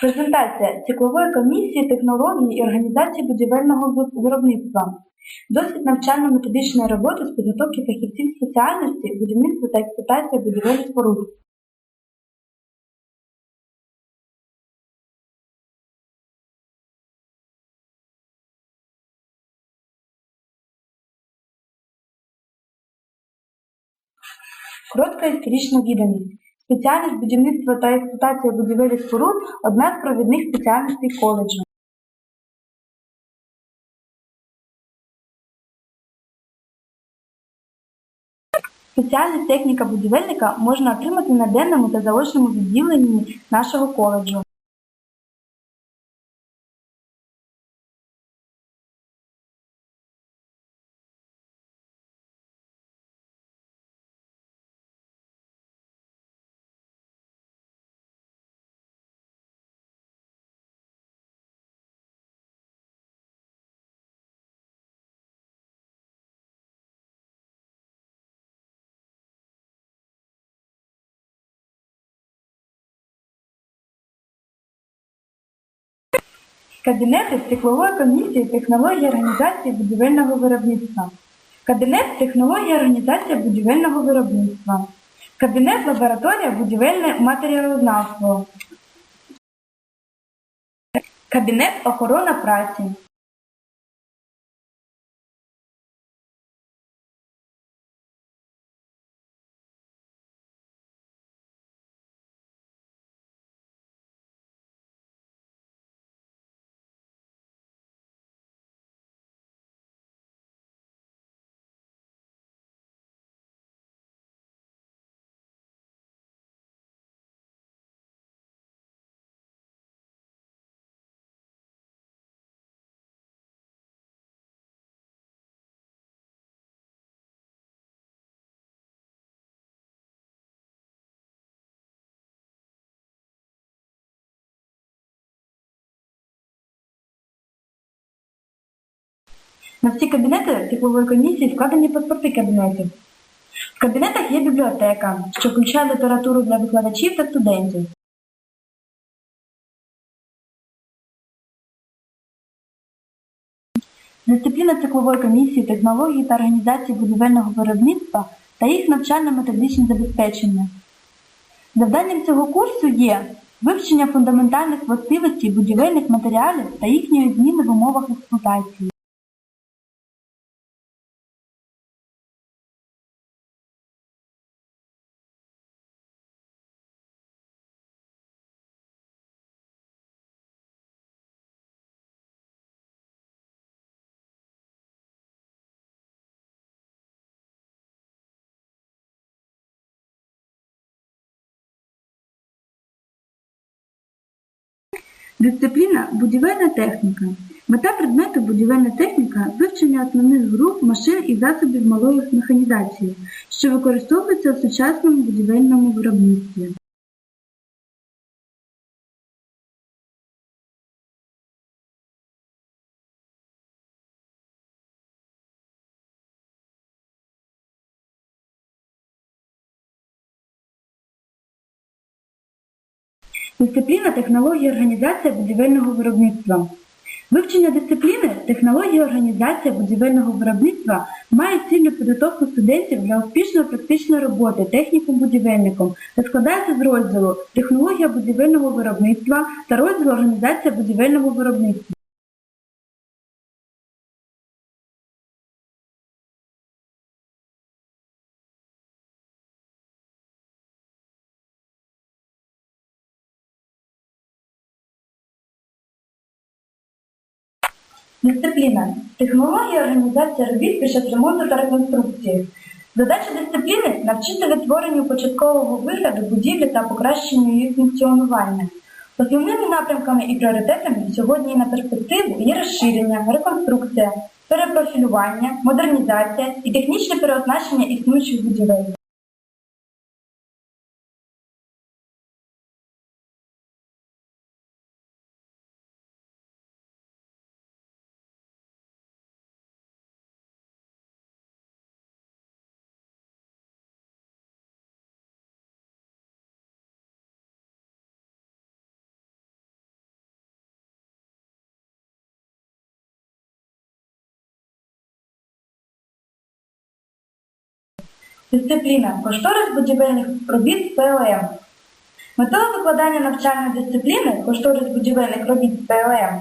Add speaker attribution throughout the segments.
Speaker 1: Презентація циклової комісії технології і організації будівельного виробництва. Досвід навчально-методичної роботи з підготовки фахівців спеціальності будівництва та експлуатація будівельних споруд. Коротка історична відданість. Спеціальність будівництва та експлуатація будівель і споруд одна з провідних спеціальностей коледжу. Спеціальність техніка будівельника можна отримати на денному та заочному відділенні нашого коледжу. Кабінети циклової комісії технології організації будівельного виробництва. Кабінет технології організації будівельного виробництва. Кабінет лабораторія будівельне матеріалознавство. Кабінет охорона праці. На всі кабінети циклової комісії складені паспорти кабінетів. В кабінетах є бібліотека, що включає літературу для викладачів та студентів. Дисципліна циклової комісії технології та організації будівельного виробництва та їх навчально-методичне забезпечення. Завданням цього курсу є вивчення фундаментальних властивостей будівельних матеріалів та їхньої зміни в умовах експлуатації. Дисципліна будівельна техніка. Мета предмету будівельна техніка вивчення основних груп машин і засобів малої механізації, що використовуються в сучасному будівельному виробництві. Дисципліна технології організація будівельного виробництва. Вивчення дисципліни технології організація будівельного виробництва має цільну підготовку студентів для успішної практичної роботи техніком-будівельником та складається з розділу технологія будівельного виробництва та розділу організація будівельного виробництва. Дисципліна. Технологія організація робіт під час ремонту та реконструкції. Задача дисципліни навчити відтворенню початкового вигляду будівлі та покращенню її функціонування. Основними напрямками і пріоритетами сьогодні на перспективу є розширення, реконструкція, перепрофілювання, модернізація і технічне переоснащення існуючих будівель. Дисципліна кошторис будівельних робіт ПЛМ. Метою викладання навчальної дисципліни кошторис будівельних робіт ПЛМ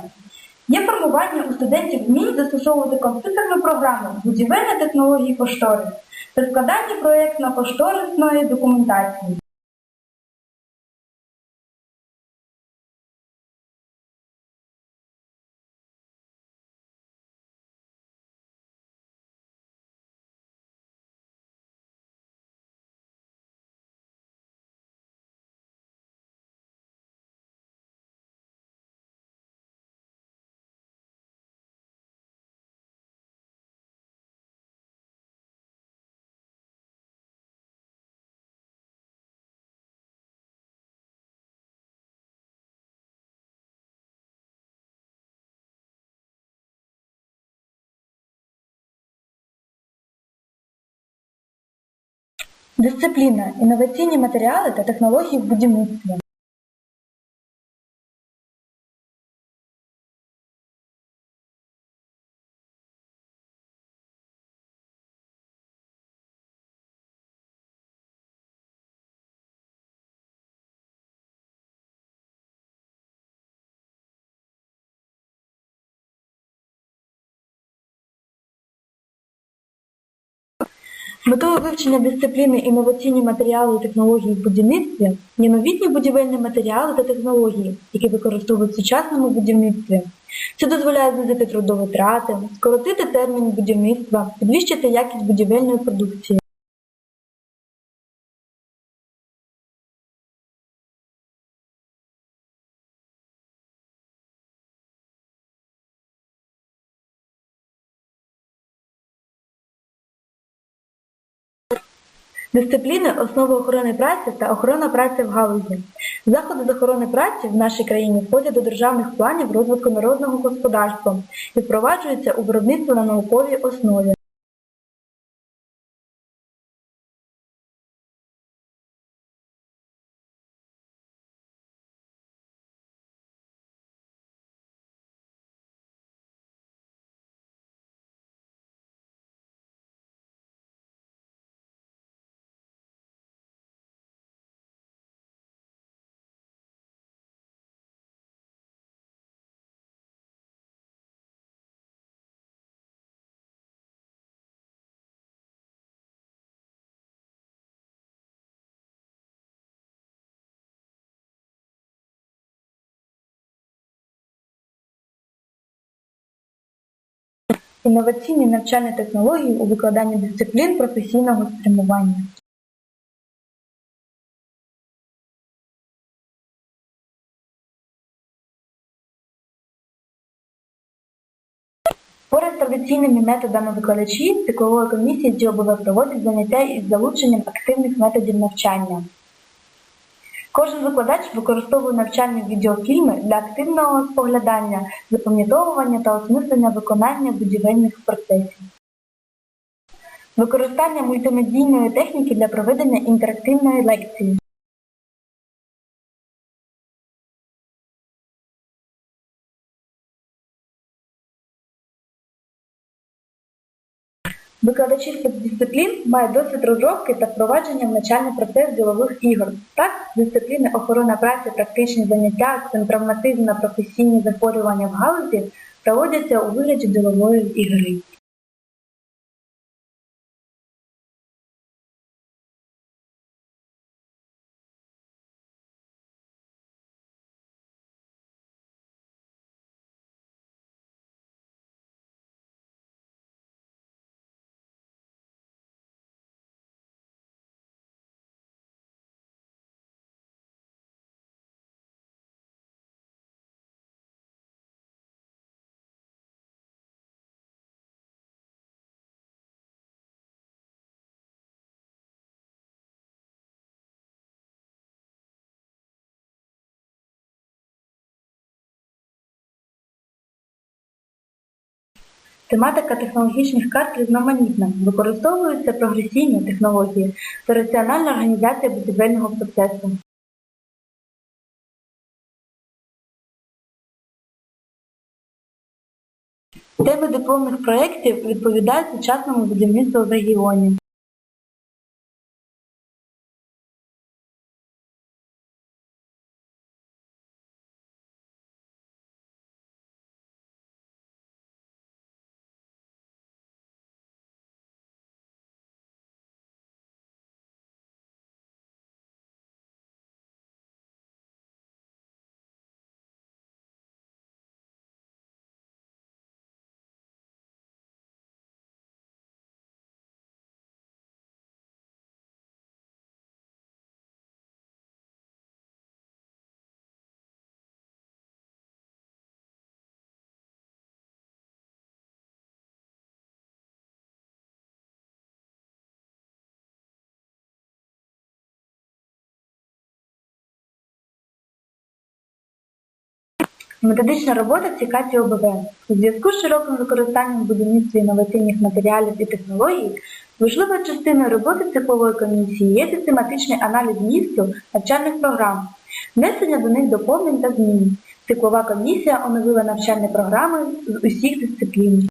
Speaker 1: є формування у студентів вмінь застосовувати комп'ютерну програму будівельної технології кошторис та складання проєктно-кошторисної документації. Дисципліна інноваційні матеріали та технології в будівництві. Метою вивчення дисципліни інноваційні матеріали і технології в будівництві є новітні будівельні матеріали та технології, які використовують в сучасному будівництві. Це дозволяє знизити трудові трати, скоротити термін будівництва, підвищити якість будівельної продукції. Дисципліни основи охорони праці та охорона праці в галузі. Заходи з охорони праці в нашій країні входять до державних планів розвитку народного господарства і впроваджуються у виробництво на науковій основі. Інноваційні навчальні технології у викладанні дисциплін професійного спрямування. Поряд традиційними методами викладачі циклової комісії ДІОБВ проводять заняття із залученням активних методів навчання. Кожен викладач використовує навчальні відеофільми для активного споглядання, запам'ятовування та осмислення виконання будівельних процесів. Використання мультимедійної техніки для проведення інтерактивної лекції. Викладачі дисциплін мають досвід розробки та впровадження в навчальний процес ділових ігор. Так, дисципліни охорона праці, практичні заняття, травматизм на професійні захворювання в галузі проводяться у вигляді ділової ігри. Тематика технологічних карт різноманітна, використовуються прогресійні технології та раціональна організація будівельного процесу. Теми дипломних проєктів відповідають сучасному будівництву в регіоні. Методична робота цікаті ОБВ. У зв'язку з широким використанням в будівництві інноваційних матеріалів і технологій, важливою частиною роботи циклової комісії є систематичний аналіз місту навчальних програм, внесення до них доповнень та змін. Циклова комісія оновила навчальні програми з усіх дисциплін.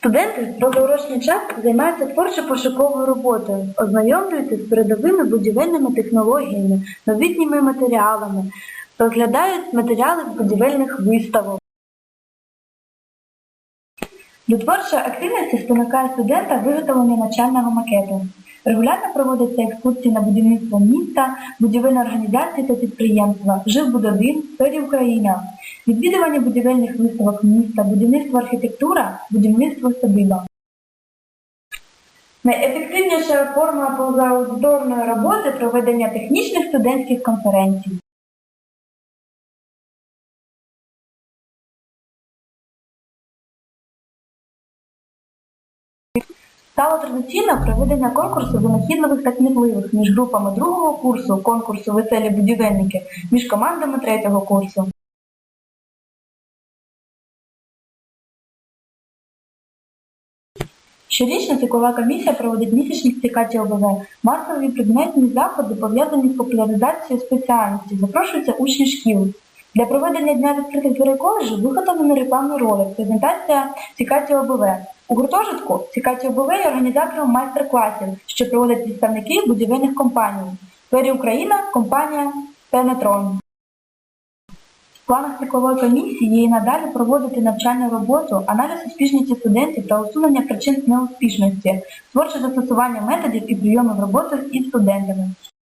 Speaker 1: Студенти в позаурочний час займаються творчо-пошуковою роботою, ознайомлюються з передовими будівельними технологіями, новітніми матеріалами, розглядають матеріали з будівельних виставок. До творчої активності спонукає студента виготовлення навчального макету. Регулярно проводяться екскурсії на будівництво міста, будівельні організації та підприємства, Жилбудовін, Фері Україна, відвідування будівельних виставок міста, будівництво архітектура, будівництво садиба. Найефективніша форма позааудиторної роботи проведення технічних студентських конференцій. Стало традиційно проведення конкурсу винахідливих та кмітливих між групами другого курсу конкурсу Веселі будівельники, між командами третього курсу. Щорічно циклова комісія проводить місячні стікаті ОБВ, масові предметні заходи, пов'язані з популяризацією спеціальності, запрошуються учні шкіл. Для проведення дня відкритих дверей коледжу виготовлений рекламний ролик, презентація Цікаті ОБВ. У гуртожитку Цікаті ОБВ є організатором майстер-класів, що проводять представники будівельних компаній. Двері Україна, компанія Пенетрон. Планах вікової комісії є і надалі проводити навчальну роботу, аналіз успішності студентів та усунення причин неуспішності, творче застосування методів і прийомів роботи із студентами.